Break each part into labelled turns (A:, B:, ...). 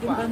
A: 一般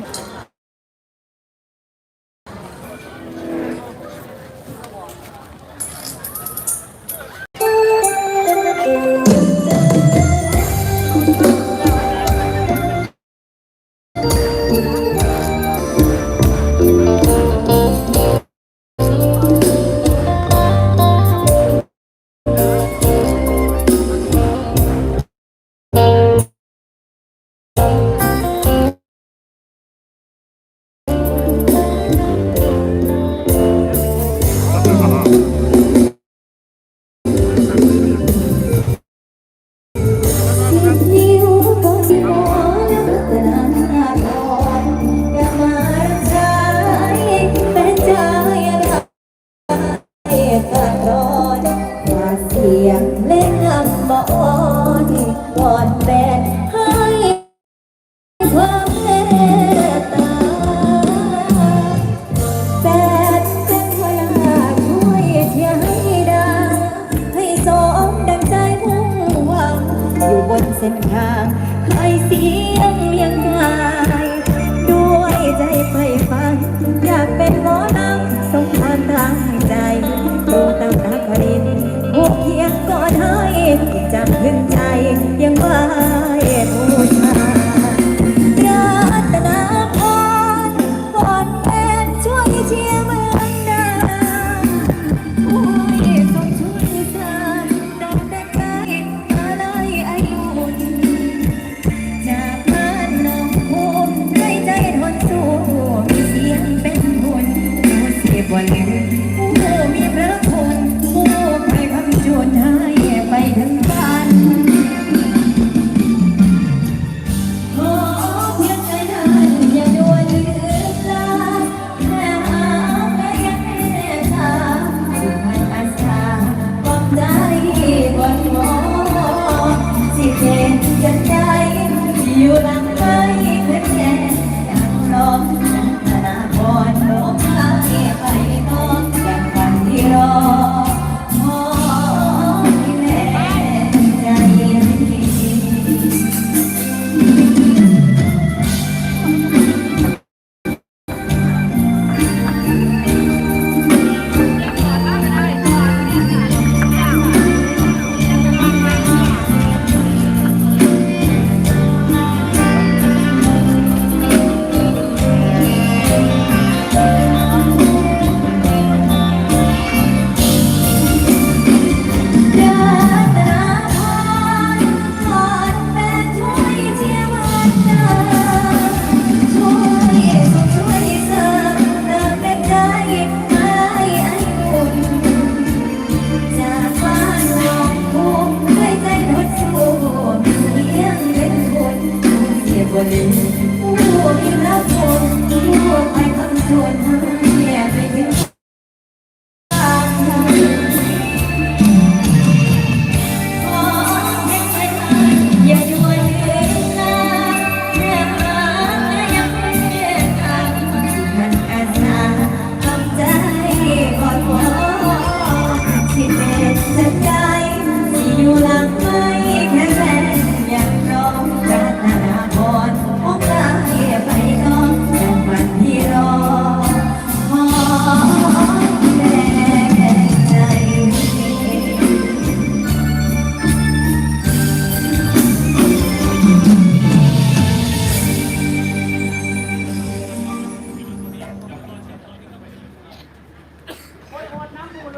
A: มี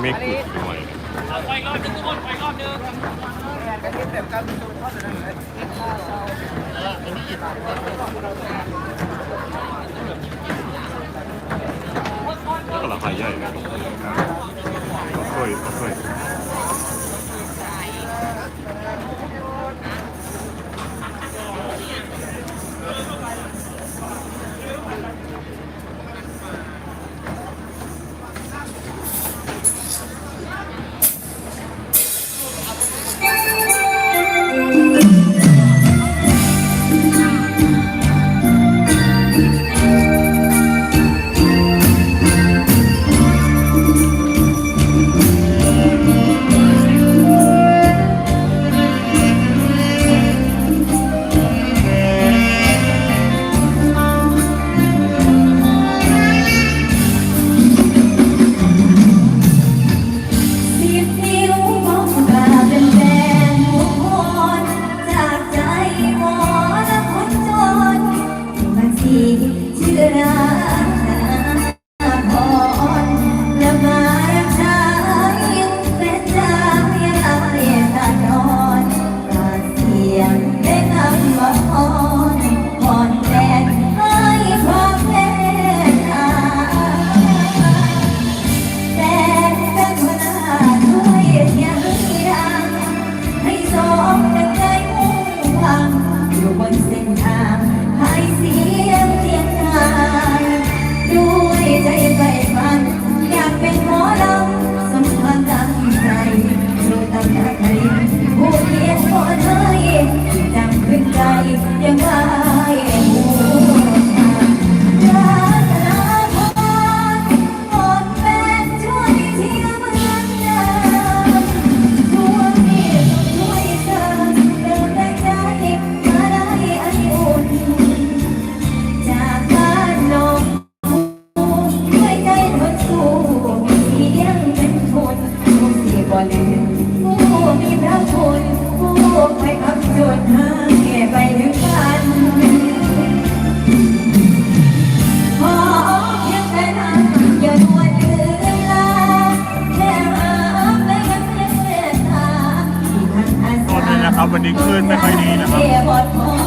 A: ไม่ขุดด้วยไปรอบนึงทุกคนไปรอบนึงก็รา
B: คาใหญ่ค่อยค่อย วั
A: นนี้คลื่นไม่ค่อยดีนะครับ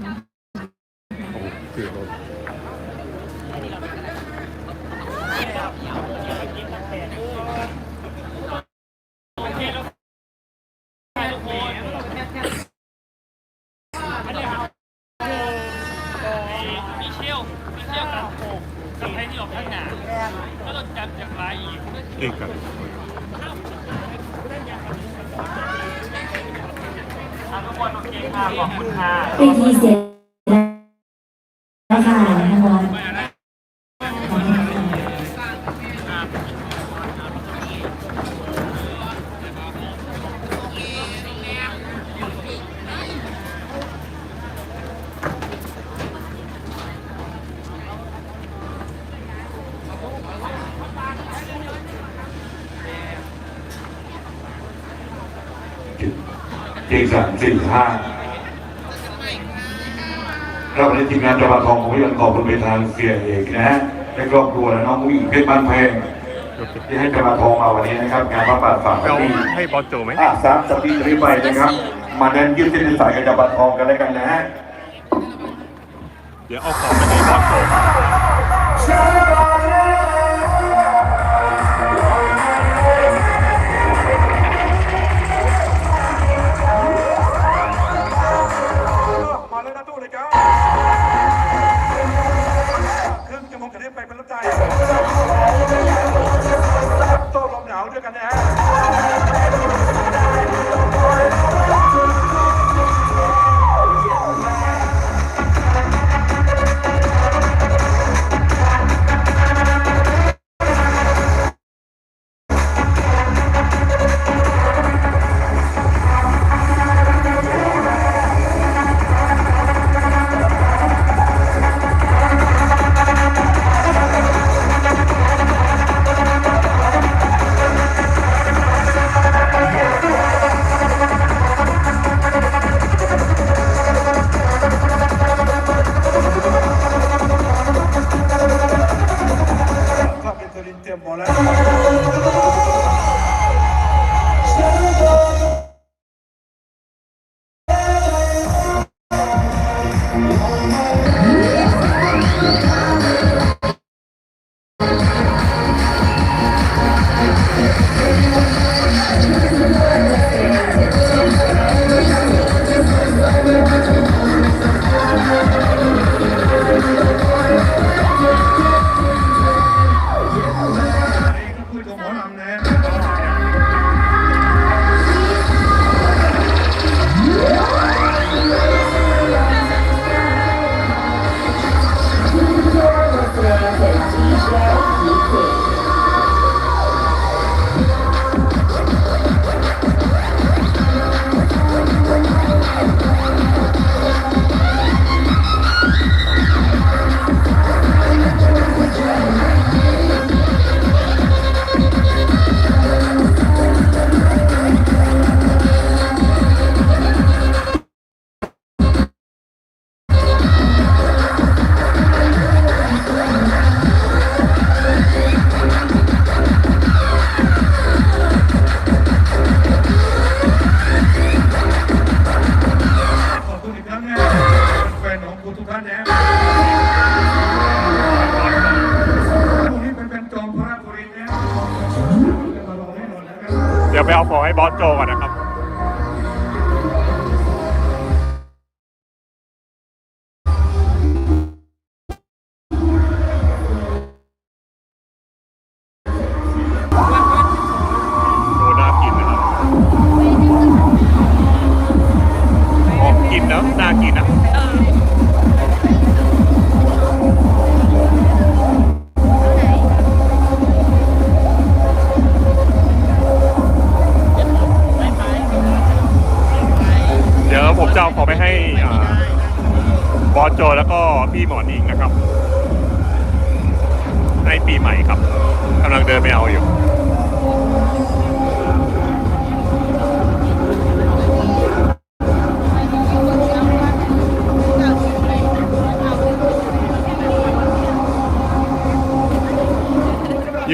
B: Mm-hmm. ตีสามสี่ห้าครับในที
C: มงานตะ
B: วัน
D: ทองผมยังขอบคุณไปทางเสียเอกนะฮะและครอบครัวและน้องผู้หญิงเพชรบ้านแพงที่ให้ตะวันทองมาวันนี้นะครับงานพระบาทฝากที่
A: ให้บอลโจไหม
D: อะสามสปีรีไปนะครับ มาแดนยืดเส้นสายกับตะวันทองกันแล้วกันนะฮะ
A: เดี๋ยวเอาของไปให้บอลโจ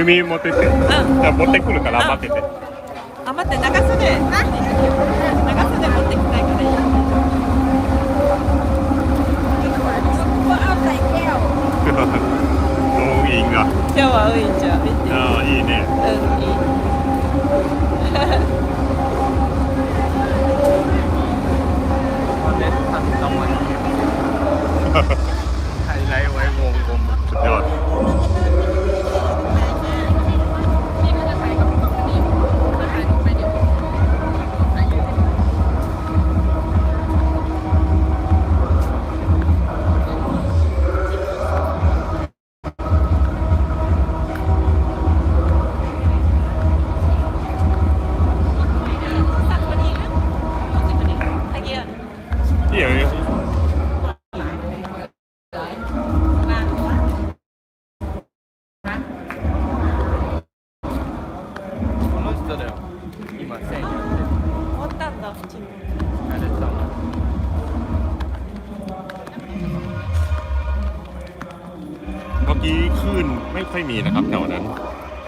B: ユミ持ってって。じゃあ持ってくるから待ってて。
E: あ、待って、長袖。長袖持ってきたいからいい。
B: おー いいんだ？
E: 今日はウイちゃん見て。
B: ああ、いいね。
E: うん、いい。
B: ไกี้คลื่นไม่ค่อยมีนะครับแถวนั้น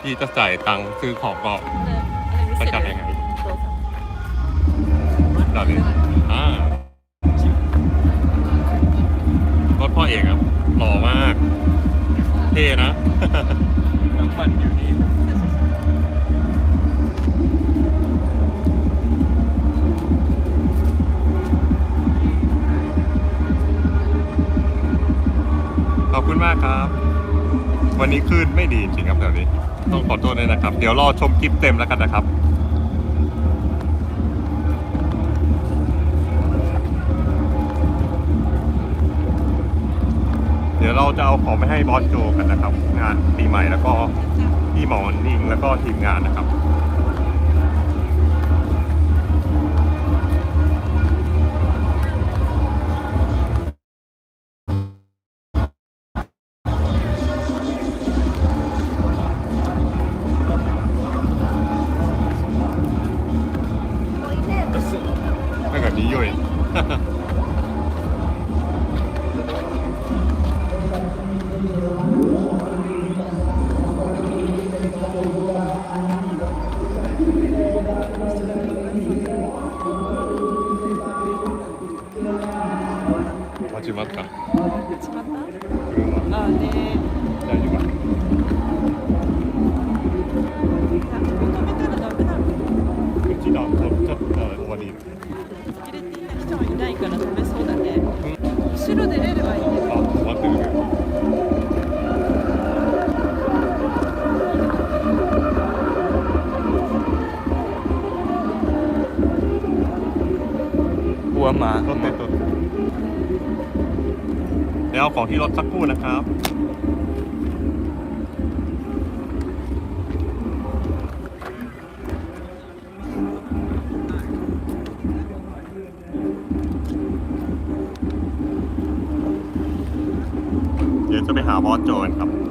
B: ที่จะจ่ายตังค์ซื้อของก็ประจัดยังไง
E: เรา
B: เลยอ่ารถพ่อเอกครับหล่อมาก เท่นะ
F: น้ำมันอยู่นี่
B: ขอบคุณมากครับ วันนี้คลื่นไม่ดีจริงครับแถวนี้ ต้องขอโทษด้วยนะครับ เดี๋ยวรอชมคลิปเต็มแล้วกันนะครับเดี๋ยวเราจะเอาของไปให้บอสโจกันนะครับ งานปีใหม่แล้วก็พี่หมอนิ่งแล้วก็ทีมงานนะครับ 始まった。
E: 始まった？
B: 車
E: あ、ね
B: 大丈夫。
E: めたらダメなの
B: うちだ、ちょっと終わり。
E: 入れていた人もいないからダメそうだね。後ろで出れば
F: มา
B: รถติดตุดเดี๋ยวเอาของที่รถสักครู่นะครับ เดี๋ยวจะไปหาบอสโจนครับ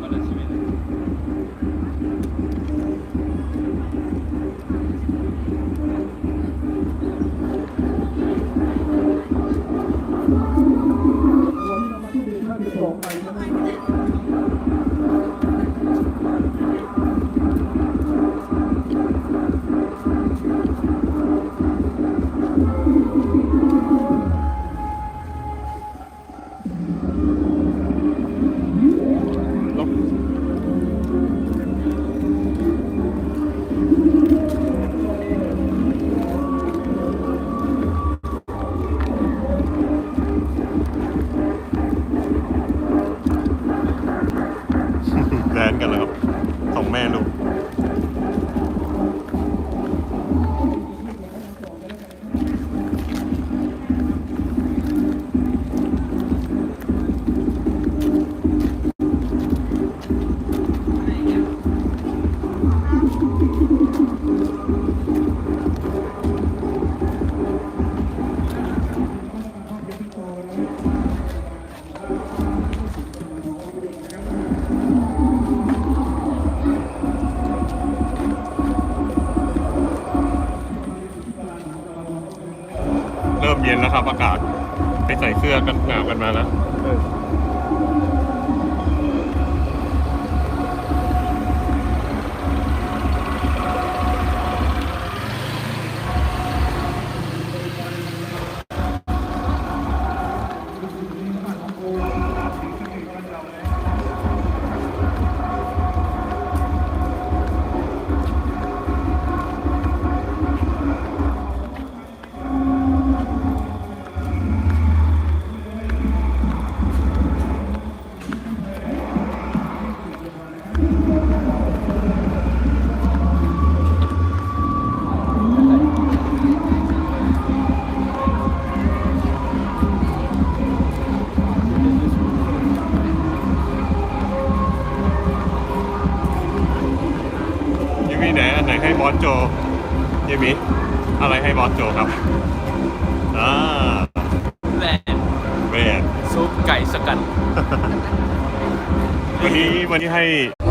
B: ครับอากาศไปใส่เสื้อกันหนาวกันมาแล้ ให้บอสโจครับอ่า
F: แหวน
B: แหวน
F: ซุปไก่สกัด
B: วันนี้วันนี้ให้
G: ห